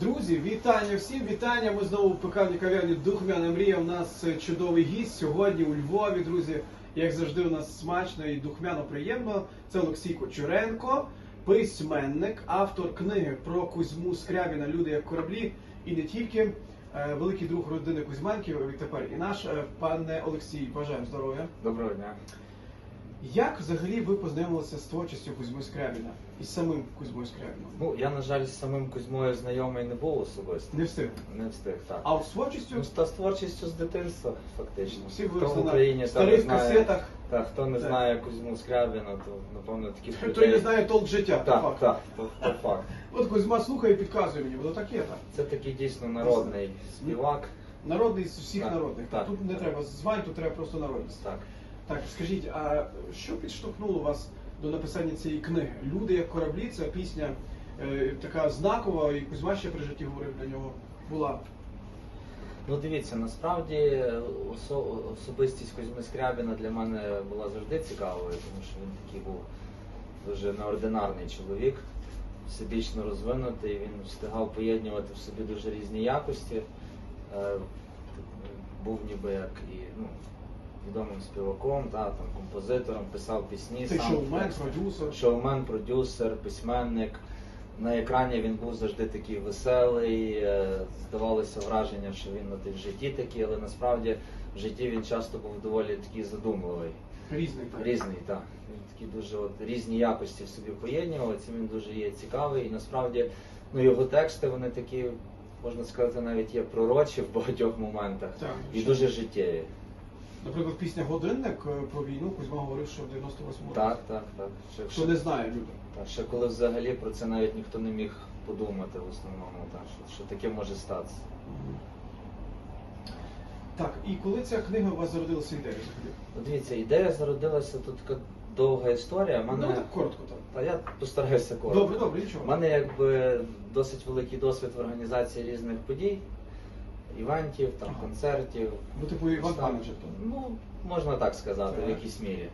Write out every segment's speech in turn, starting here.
Друзі, вітання всім, вітання. Ми знову в пекарні кав'ярні Духмяна Мрія. У нас е, чудовий гість сьогодні у Львові, друзі. Як завжди, у нас смачно і духмяно приємно. Це Олексій Кочуренко, письменник, автор книги про Кузьму Скрябіна Люди як кораблі. І не тільки е, великий друг родини Кузьменків, і тепер і наш Е, пане Олексій. Бажаємо здоров'я. Доброго дня. Як взагалі ви познайомилися з творчістю Кузьми Скрябіна і з самим Кузьмою Скрябіном? Ну, я, на жаль, з самим Кузьмою знайомий не був особисто. Не встиг. Не встиг, так. А з творчістю Ну, та з творчістю з дитинства, фактично. всі хто виросли в на Україні та не старих знає, касетах. та, хто не Так. знає Кузьму Скрябіна, то напевно такі Хто не знає толк життя, по Так, факту. так, то, то факт. От Кузьма слухає і підказує мені, воно так є так. Це такий дійсно народний співак. Народний з всіх Так, народних. так, тут не так. треба звань, тут треба просто народність. Так. Так, скажіть, а що підштовхнуло вас до написання цієї книги? Люди як кораблі, це пісня е, така знакова, і Кузьма ще при житті говорив для нього була. Ну дивіться, насправді осо- особистість Кузьми Скрябіна для мене була завжди цікавою, тому що він такий був дуже неординарний чоловік, всебічно розвинутий, він встигав поєднувати в собі дуже різні якості. Е, Був ніби як і ну, відомим співаком, та, там, композитором, писав пісні. Цей сам, шоумен, продюсер. Шоумен, продюсер, письменник. На екрані він був завжди такий веселий. е, Здавалося враження, що він і в житті такий, але насправді в житті він часто був доволі такий задумливий. Різний так. Різний, так. Він такі дуже от, різні якості в собі поєднував. Цим він дуже є цікавий. І насправді ну, його тексти вони такі, можна сказати, навіть є пророчі в багатьох моментах Так, і що- дуже життєві. Наприклад, пісня Годинник е, про війну Кузьма говорив, що в 98-му Так, році. так, так. Ще, Хто не знає люди. Та, ще коли взагалі про це навіть ніхто не міг подумати в основному, та, що, що таке може статися. Так, і коли ця книга у вас зародилася ідея взагалі? От Дивіться, ідея зародилася тут така довга історія. Мене... Ну так коротко так. Та я постараюся коротко. Добре, добре, нічого. У мене якби досить великий досвід в організації різних подій, івентів, там, Ага. концертів. Ну, типу, Іван Там, менеджер там. Ну, можна так сказати, в якійсь мірі.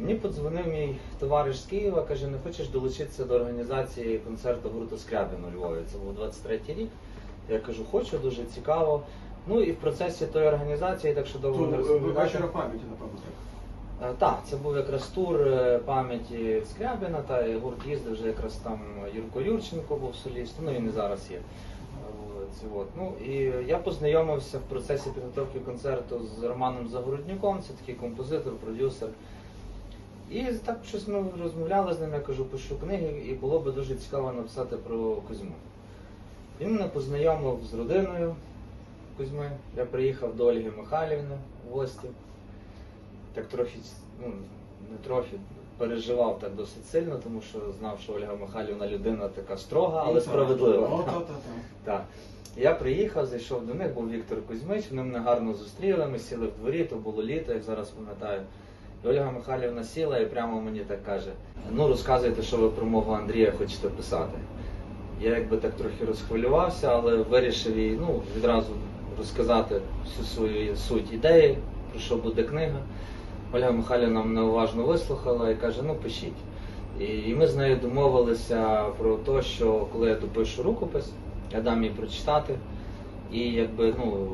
Мені подзвонив мій товариш з Києва, каже, не хочеш долучитися до організації концерту гурту Скрябін у Львові. Це був 23-й рік. Я кажу, хочу, дуже цікаво. Ну і в процесі тої організації, так що довго То не е, розповідати. вечора пам'яті, напевно, так. Е, Так, це був якраз тур е, пам'яті Скрябіна, та і гурт їздив вже якраз там Юрко Юрченко був соліст, ну він і зараз є. От. Ну, і я познайомився в процесі підготовки концерту з Романом Загороднюком, це такий композитор, продюсер. І так щось ми розмовляли з ним, я кажу, пишу книги, і було би дуже цікаво написати про Кузьму. Він мене познайомив з родиною Кузьми. Я приїхав до Ольги Михайлівни в гості так трохи, ну не трохи, переживав так досить сильно, тому що знав, що Ольга Михайлівна людина така строга, але справедлива. Так. Я приїхав, зайшов до них, був Віктор Кузьмич, вони мене гарно зустріли, ми сіли в дворі, то було літо, як зараз пам'ятаю. І Ольга Михайлівна сіла і прямо мені так каже: ну розказуйте, що ви про мого Андрія хочете писати. Я якби так трохи розхвилювався, але вирішив їй ну, відразу розказати всю свою суть ідеї, про що буде книга. Ольга Михайлівна мене уважно вислухала і каже, ну пишіть. І, і ми з нею домовилися про те, що коли я допишу рукопис, я дам їй прочитати, і якби ну,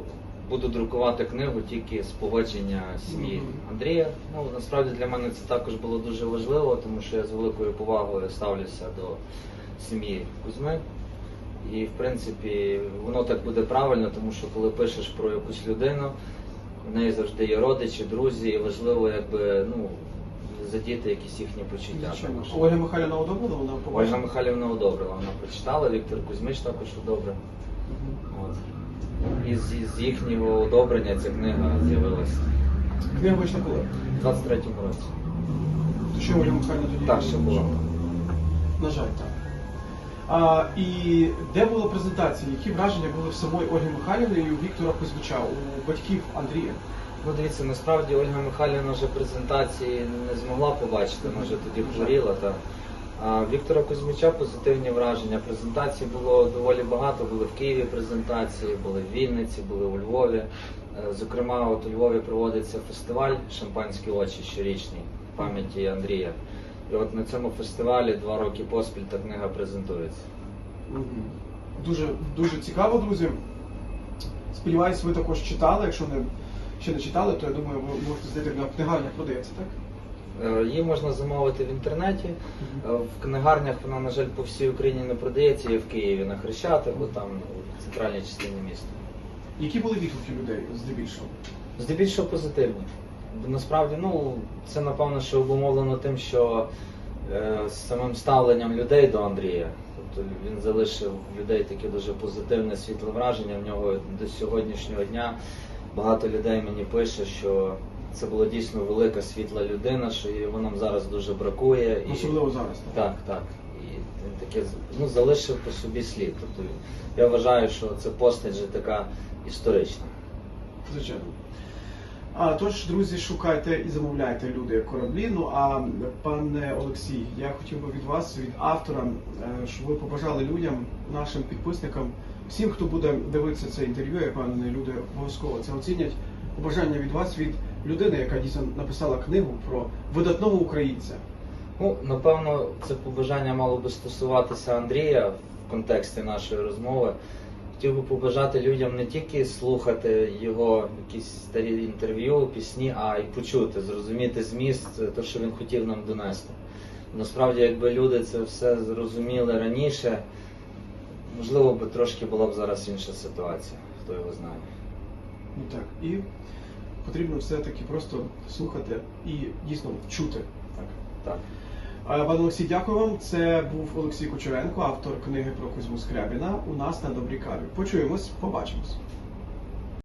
буду друкувати книгу тільки з погодження сім'ї Андрія. Ну насправді для мене це також було дуже важливо, тому що я з великою повагою ставлюся до сім'ї Кузьми. І в принципі воно так буде правильно, тому що коли пишеш про якусь людину, в неї завжди є родичі, друзі, і важливо якби ну задіти якісь їхні почуття. Також. Ольга Михайлівна одобрила, вона Ольга побачила. Михайлівна одобрила, вона прочитала, Віктор Кузьмич також одобрив. От. І з, з їхнього одобрення ця книга з'явилася Книга вийшла коли? в 23-му році. То що Ольга Михайлівна тоді? Так, ще була. На жаль, так. А, і де була презентація? Які враження були в самої Ольги Михайлівни і у Віктора Кузьмича, у батьків Андрія? Ну, дивіться, насправді Ольга Михайлівна вже презентації не змогла побачити, вона вже тоді хворіла. Та. А Віктора Кузьмича позитивні враження. Презентацій було доволі багато. Були в Києві презентації, були в Вінниці, були у Львові. Е, Зокрема, от у Львові проводиться фестиваль Шампанські очі щорічний в пам'яті Андрія. І от на цьому фестивалі два роки поспіль та книга презентується. Дуже, дуже цікаво, друзі. Сподіваюсь, ви також читали. Якщо не, ще не читали, то я думаю, ви можете знайти на книгарнях продається, так? Е, Її можна замовити в інтернеті. Е, В книгарнях вона, на жаль, по всій Україні не продається, є в Києві на Хрещатику, там в центральній частині міста. Які були відгуки людей здебільшого? Здебільшого позитивні. Насправді, ну, це напевно, що обумовлено тим, що е, самим ставленням людей до Андрія. Тобто він залишив людей таке дуже позитивне світле враження. В нього до сьогоднішнього дня багато людей мені пише, що це була дійсно велика світла людина, що його нам зараз дуже бракує. І... Особливо зараз. Так? Так, так. І він таке ну, залишив по собі слід. Тобто я вважаю, що це постать вже така історична. Звичайно. А тож, друзі, шукайте і замовляйте люди кораблі. Ну а пане Олексій, я хотів би від вас, від автора, е, щоб ви побажали людям, нашим підписникам, всім, хто буде дивитися це інтерв'ю, я певний, люди обов'язково це оцінять. Побажання від вас, від людини, яка дійсно написала книгу про видатного українця. Ну, напевно, це побажання мало би стосуватися Андрія в контексті нашої розмови. Хотів би побажати людям не тільки слухати його якісь старі інтерв'ю, пісні, а й почути, зрозуміти зміст, те, що він хотів нам донести. Насправді, якби люди це все зрозуміли раніше, можливо, би трошки була б зараз інша ситуація, хто його знає. Ну так, і потрібно все-таки просто слухати і дійсно чути. Так. Так. Пане Олексій, дякую вам. Це був Олексій Кучеренко, автор книги про Кузьму Скрябіна. У нас на добрій каві. Почуємось, побачимось.